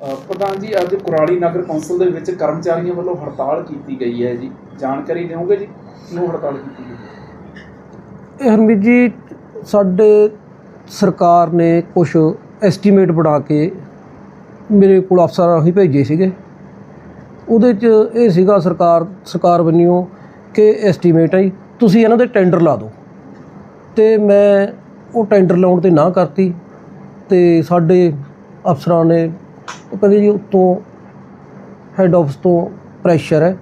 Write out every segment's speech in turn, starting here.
ਪ੍ਰਧਾਨ ਜੀ ਅੱਜ ਕੁਰਾਲੀ ਨਗਰ ਕੌਂਸਲ ਦੇ ਵਿੱਚ ਕਰਮਚਾਰੀਆਂ ਵੱਲੋਂ ਹੜਤਾਲ ਕੀਤੀ ਗਈ ਹੈ ਜੀ। ਜਾਣਕਾਰੀ ਦਿਓਗੇ ਜੀ? ਕਿਉਂ ਹੜਤਾਲ ਕੀਤੀ ਗਈ ਇਹ ਹਰਮੀਤ ਜੀ ਸਾਡੇ ਸਰਕਾਰ ਨੇ ਕੁਝ ਐਸਟੀਮੇਟ ਬਣਾ ਕੇ ਮੇਰੇ ਕੋਲ ਅਫਸਰਾਂ ਹੀ ਭੇਜੇ ਸੀਗੇ। ਉਹਦੇ 'ਚ ਇਹ ਸੀਗਾ ਸਰਕਾਰ ਸਰਕਾਰ ਵੱਲੋਂ ਕਿ ਐਸਟੀਮੇਟ ਹੈ ਜੀ, ਤੁਸੀਂ ਇਹਨਾਂ ਦੇ ਟੈਂਡਰ ਲਾ ਦਿਓ। ਤੇ ਮੈਂ ਉਹ ਟੈਂਡਰ ਲਾਉਣ ਤੇ ਨਾ ਕਰਤੀ ਤੇ ਸਾਡੇ ਅਫਸਰਾਂ ਨੇ ਉਹ ਕਹਿੰਦੇ ਜੀ ਉੱਤੋਂ ਹੈੱਡ ਆਫਿਸ ਤੋਂ ਪ੍ਰੈਸ਼ਰ ਹੈ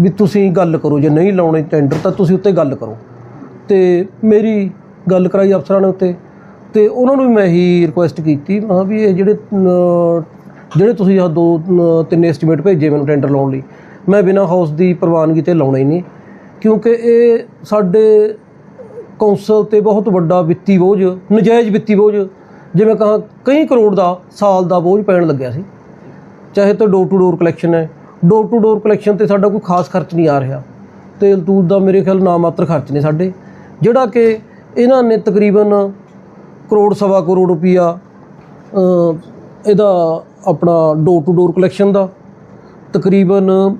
ਵੀ ਤੁਸੀਂ ਗੱਲ ਕਰੋ, ਜੇ ਨਹੀਂ ਲਾਉਣੇ ਟੈਂਡਰ ਤਾਂ ਤੁਸੀਂ ਉੱਤੇ ਗੱਲ ਕਰੋ। ਤੇ ਮੇਰੀ ਗੱਲ ਕਰਾਈ ਅਫਸਰਾਂ ਨੇ ਉੱਤੇ, ਤੇ ਉਹਨਾਂ ਨੂੰ ਵੀ ਮੈਂ ਹੀ ਰਿਕੁਐਸਟ ਕੀਤੀ, ਮੈਂ ਕਿਹਾ ਵੀ ਇਹ ਜਿਹੜੇ ਜਿਹੜੇ ਤੁਸੀਂ ਆਹ ਦੋ ਤਿੰਨ ਐਸਟੀਮੇਟ ਭੇਜੇ ਮੈਨੂੰ ਟੈਂਡਰ ਲਾਉਣ ਲਈ, ਮੈਂ ਬਿਨਾਂ ਹਾਊਸ ਦੀ ਪ੍ਰਵਾਨਗੀ ਤੇ ਲਾਉਣਾ ਹੀ ਨਹੀਂ, ਕਿਉਂਕਿ ਇਹ ਸਾਡੇ ਕੌਂਸਲ ਤੇ ਬਹੁਤ ਵੱਡਾ ਵਿੱਤੀ ਬੋਝ, ਨਜਾਇਜ਼ ਵਿੱਤੀ ਬੋਝ ਜਿਵੇਂ ਕਹਾਂ ਕਈ ਕਰੋੜ ਦਾ ਸਾਲ ਦਾ ਬੋਝ ਪੈਣ ਲੱਗਿਆ ਸੀ। ਚਾਹੇ ਤਾਂ ਡੋਰ ਟੂ ਡੋਰ ਕਲੈਕਸ਼ਨ ਹੈ। ਡੋਰ ਟੂ ਡੋਰ ਕਲੈਕਸ਼ਨ ਤੇ ਸਾਡਾ ਕੋਈ ਖਾਸ ਖਰਚ ਨਹੀਂ ਆ ਰਿਹਾ। ਤੇਲ ਤੂਲ ਦਾ ਮੇਰੇ ਖਿਆਲ ਨਾ ਮਾਤਰ ਖਰਚ ਨੇ ਸਾਡੇ। ਜਿਹੜਾ ਕਿ ਇਹਨਾਂ ਨੇ ਤਕਰੀਬਨ ਕਰੋੜ ਸਵਾ ਕਰੋੜ ਰੁਪਈਆ ਇਹਦਾ ਆਪਣਾ ਡੋਰ ਟੂ ਡੋਰ ਕਲੈਕਸ਼ਨ ਦਾ ਤਕਰੀਬਨ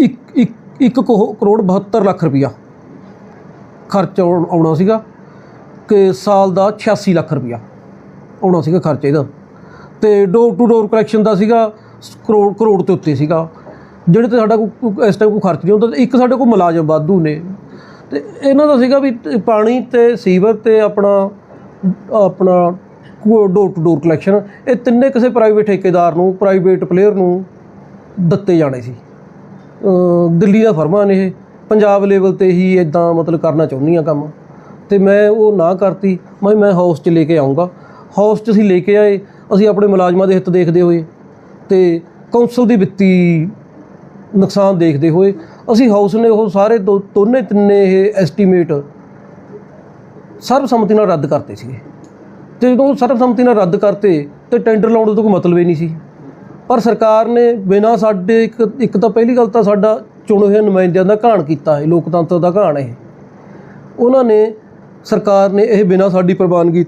1 1 ਕਰੋੜ 72 ਲੱਖ ਰੁਪਈਆ ਖਰਚ ਆਉਣ- ਆਉਣਾ ਸੀਗਾ। ਕਿ ਸਾਲ ਦਾ 86 ਲੱਖ ਰੁਪਈਆ। ਆਉਣਾ ਸੀਗਾ ਖਰਚ ਇਹਦਾ ਤੇ ਡੋਰ ਟੂ ਡੋਰ ਕਲੈਕਸ਼ਨ ਦਾ ਸੀਗਾ ਸ- ਕਰੋੜ ਕਰੋੜ ਤੇ ਉੱਤੇ ਸੀਗਾ। ਜਿਹੜੇ ਤੇ ਸਾਡਾ ਕੋਈ ਇਸ ਟਾਈਮ ਕੋਈ ਖਰਚ ਨਹੀਂ ਹੁੰਦਾ ਇੱਕ ਸਾਡੇ ਕੋਲ ਮੁਲਾਜ਼ਮ ਵਾਧੂ ਨੇ। ਤੇ ਇਹਨਾਂ ਦਾ ਸੀਗਾ ਵੀ ਪਾਣੀ ਤੇ ਸੀਵਰ ਤੇ ਆਪਣਾ ਆਪਣਾ ਡੋਰ ਟੂ ਡੋਰ ਕਲੈਕਸ਼ਨ ਇਹ ਤਿੰਨੇ ਕਿਸੇ ਪ੍ਰਾਈਵੇਟ ਠੇਕੇਦਾਰ ਨੂੰ ਪ੍ਰਾਈਵੇਟ ਪਲੇਅਰ ਨੂੰ ਦਿੱਤੇ ਜਾਣੇ ਸੀ। ਦਿੱਲੀ ਦਾ ਫਰਮਾਨ ਨੇ ਇਹ, ਪੰਜਾਬ ਲੈਵਲ ਤੇ ਹੀ ਇਦਾਂ ਮਤਲਬ ਕਰਨਾ ਚਾਹੁੰਦੀ ਆ ਕੰਮ। ਤੇ ਮੈਂ ਉਹ ਨਾ ਕਰਤੀ, ਮੈਂ ਮੈਂ ਹਾਊਸ 'ਚ ਲੈ ਕੇ ਆਉਂਗਾ ਹਾਊਸ 'ਚ ਅਸੀਂ ਲੈ ਕੇ ਆਏ, ਅਸੀਂ ਆਪਣੇ ਮੁਲਾਜ਼ਮਾਂ ਦੇ ਹਿੱਤ ਦੇਖਦੇ ਹੋਏ ਤੇ ਕੌਂਸਲ ਦੀ ਵਿੱਤੀ ਨੁਕਸਾਨ ਦੇਖਦੇ ਹੋਏ ਅਸੀਂ ਹਾਊਸ ਨੇ ਉਹ ਸਾਰੇ ਦੋ- ਦੋਨੇ ਤਿੰਨੇ ਇਹ ਐਸਟੀਮੇਟ ਸਰਬਸੰਮਤੀ ਨਾਲ ਰੱਦ ਕਰਤੇ ਸੀਗੇ। ਤੇ ਜਦੋਂ ਉਹ ਸਰਬਸੰਮਤੀ ਨਾਲ ਰੱਦ ਕਰਤੇ ਤੇ ਟੈਂਡਰ ਲਾਉਣ ਦਾ ਕੋਈ ਮਤਲਬ ਹੀ ਨਹੀਂ ਸੀ। ਪਰ ਸਰਕਾਰ ਨੇ ਬਿਨਾਂ ਸਾਡੇ ਇੱਕ ਇੱਕ ਤਾਂ ਪਹਿਲੀ ਗੱਲ ਤਾਂ ਸਾਡਾ ਚੁਣੇ ਹੋਏ ਨੁਮਾਇੰਦਿਆਂ ਦਾ ਘਾਣ ਕੀਤਾ ਹੈ ਲੋਕਤੰਤਰ ਦਾ ਘਾਣ ਇਹ। ਉਹਨਾਂ ਨੇ, ਸਰਕਾਰ ਨੇ ਇਹ ਬਿਨਾਂ ਸਾਡੀ ਪ੍ਰਵਾਨਗੀ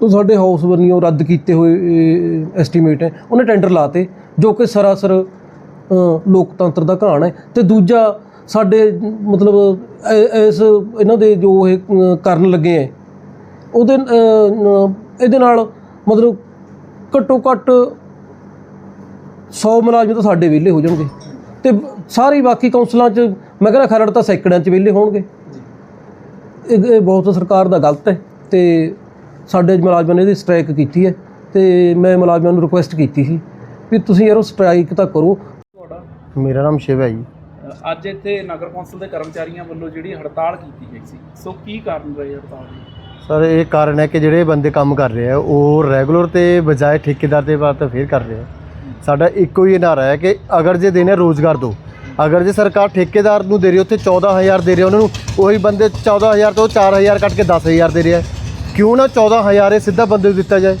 ਤੋਂ ਸਾਡੇ ਹਾਊਸ ਵਰਨੀਓ ਰੱਦ ਕੀਤੇ ਹੋਏ ਐਸਟੀਮੇਟ ਹੈ। ਉਹਨੇ ਟੈਂਡਰ ਲਾਤੇ ਜੋ ਕਿ ਸਰਾਸਰ ਲੋਕਤੰਤਰ ਦਾ ਘਾਣ ਹੈ। ਤੇ ਦੂਜਾ ਸਾਡੇ ਮਤਲਬ ਐ- ਇਸ ਇਹਨਾਂ ਦੇ ਜੋ ਇਹ ਕਰਨ ਲੱਗੇ ਹੈ ਉਹਦੇ ਇਹਦੇ ਨਾਲ ਮਤਲਬ ਘੱਟੋ ਘੱਟ 100 ਮੁਲਾਜ਼ਮ ਤਾਂ ਸਾਡੇ ਵਿਹਲੇ ਹੋ ਜਾਣਗੇ। ਤੇ ਸਾਰੀ ਬਾਕੀ ਕੌਂਸਲਾਂ 'ਚ ਮੈਂ ਕਹਿੰਦਾ ਖਰੜ ਤਾਂ ਸੈਂਕੜਿਆਂ 'ਚ ਵਿਹਲੇ ਹੋਣਗੇ। ਇਹ ਬਹੁਤ ਸਰਕਾਰ ਦਾ ਗਲਤ ਹੈ। ਤੇ ਸਾਡੇ ਮੁਲਾਜ਼ਮਾਂ ਨੇ ਇਹਦੀ ਸਟ੍ਰਾਈਕ ਕੀਤੀ ਹੈ ਤੇ ਮੈਂ ਮੁਲਾਜ਼ਮਾਂ ਨੂੰ ਰਿਕੁਐਸਟ ਕੀਤੀ ਸੀ ਵੀ ਤੁਸੀਂ ਯਾਰੋ ਸਟ੍ਰਾਈਕ ਤਾਂ ਕਰੋ। ਤੁਹਾਡਾ? ਮੇਰਾ ਨਾਮ ਸ਼ਿਵ ਹੈ ਜੀ। ਅੱਜ ਇੱਥੇ ਨਗਰ ਕੌਂਸਲ ਦੇ ਕਰਮਚਾਰੀਆਂ ਵੱਲੋਂ ਜਿਹੜੀ ਹੜਤਾਲ ਕੀਤੀ ਗਈ ਸੀ ਸੋ ਕੀ ਕਾਰਨ ਰਹੇ ਹੜਤਾਲ ਦੇ? ਸਰ ਇਹ ਕਾਰਨ ਹੈ ਕਿ ਜਿਹੜੇ ਬੰਦੇ ਕੰਮ ਕਰ ਰਹੇ ਆ ਉਹ ਰੈਗੂਲਰ ਤੇ ਬਜਾਏ ਠੇਕੇਦਾਰ ਦੇ ਬਾਤ ਫੇਰ ਕਰ ਰਹੇ ਆ। ਸਾਡਾ ਇੱਕੋ ਹੀ ਨਾਰਾ ਹੈ ਕਿ ਅਗਰ ਜੇ ਦੇਣਾ ਰੋਜ਼ਗਾਰ ਦੋ ਅਗਰ ਜੇ ਸਰਕਾਰ ਠੇਕੇਦਾਰ ਨੂੰ ਦੇ ਰਹੀ ਉੱਥੇ 14000 ਦੇ ਰਹੀ ਉਹਨਾਂ ਨੂੰ ਉਹੀ ਬੰਦੇ 14000 ਤੋਂ 4000 ਕੱਟ ਕੇ 10000 ਦੇ ਰਿਹਾ ਕਿਉਂ ਨਾ 14000 ਇਹ ਸਿੱਧਾ ਬੰਦੇ ਨੂੰ ਦਿੱਤਾ ਜਾਏ?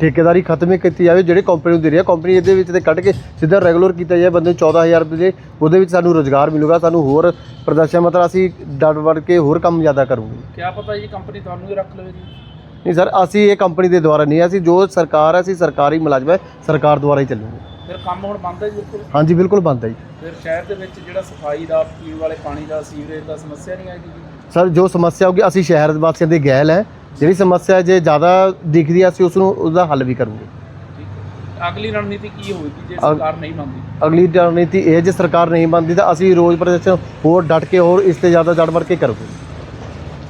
ਠੇਕੇਦਾਰੀ ਖਤਮ ਹੀ ਕੀਤੀ ਜਾਵੇ ਜਿਹੜੇ ਕੰਪਨੀ ਨੂੰ ਦੇ ਰਹੀ ਹੈ। ਕੰਪਨੀ ਇਹਦੇ ਵਿੱਚ ਤੇ ਕੱਢ ਕੇ ਸਿੱਧਾ ਰੈਗੂਲਰ ਕੀਤਾ ਜਾਏ ਬੰਦੇ ਨੂੰ 14000 ਰੁਪਏ ਦੇ ਉਹਦੇ ਵਿੱਚ ਸਾਨੂੰ ਰੋਜ਼ਗਾਰ ਮਿਲੂਗਾ ਸਾਨੂੰ ਹੋਰ ਪ੍ਰਦਰਸ਼ਨ ਮਤਲਬ ਅਸੀਂ ਡਟ ਵੜ ਕੇ ਹੋਰ ਕੰਮ ਜ਼ਿਆਦਾ ਕਰੂਗੇ। ਕਿਆ ਪਤਾ ਜੀ ਕੰਪਨੀ ਤੁਹਾਨੂੰ ਹੀ ਰੱਖ ਲਵੇ ਜੀ। ਨਹੀਂ ਸਰ ਅਸੀਂ ਇਹ ਕੰਪਨੀ ਦੇ ਦੁਆਰਾ ਨਹੀਂ ਅਸੀਂ ਜੋ ਸਰਕਾਰ ਹੈ ਅਸੀਂ ਸਰਕਾਰੀ ਮੁਲਾਜ਼ਮ ਹੈ ਸਰਕਾਰ ਦੁਆਰਾ ਹੀ ਚੱਲੂਗੇ। ਫਿਰ ਕੰਮ ਹੁਣ ਬੰਦ ਹੈ ਜੀ ਬਿਲਕੁਲ ਹਾਂਜੀ ਬਿਲਕੁਲ ਬੰਦ ਹੈ ਜੀ। ਫਿਰ ਸ਼ਹਿਰ ਦੇ ਵਿੱਚ ਜਿਹੜਾ ਸਫ਼ਾਈ ਦਾ ਪੀਣ ਵਾਲੇ ਪਾਣੀ ਦਾ ਸੀਵਰੇਜ ਦਾ ਸਮੱਸਿਆ ਨਹੀਂ ਆਏਗੀ ਜੀ? ਸਰ ਜੋ ਸਮੱਸਿਆ ਹੋਗੀ ਅਸੀਂ ਸ਼ਹਿਰ ਵਾਸੀਆਂ ਦੇ ਗੈਲ ਹੈ। ਜਿਹੜੀ ਸਮੱਸਿਆ ਜੇ ਜ਼ਿਆਦਾ ਦਿਖਦੀ ਹੈ ਅਸੀਂ ਉਸ ਨੂੰ ਉਹਦਾ ਹੱਲ ਵੀ ਕਰੂਗੇ। ਅਗਲੀ ਰਣਨੀਤੀ ਕੀ ਹੋਵੇਗੀ ਜੇ ਸਰਕਾਰ ਨਹੀਂ ਮੰਨਦੀ ਅਗਲੀ ਰਣਨੀਤੀ ਇਹ ਜੇ ਸਰਕਾਰ ਨਹੀਂ ਮੰਨਦੀ ਤਾਂ ਅਸੀਂ ਰੋਜ਼ ਪ੍ਰਦਰਸ਼ਨ ਹੋਰ ਡਟ ਕੇ ਹੋਰ ਇਸ ਤੇ ਜ਼ਿਆਦਾ ਜੜ ਵੜ ਕੇ ਕਰੂਗੇ।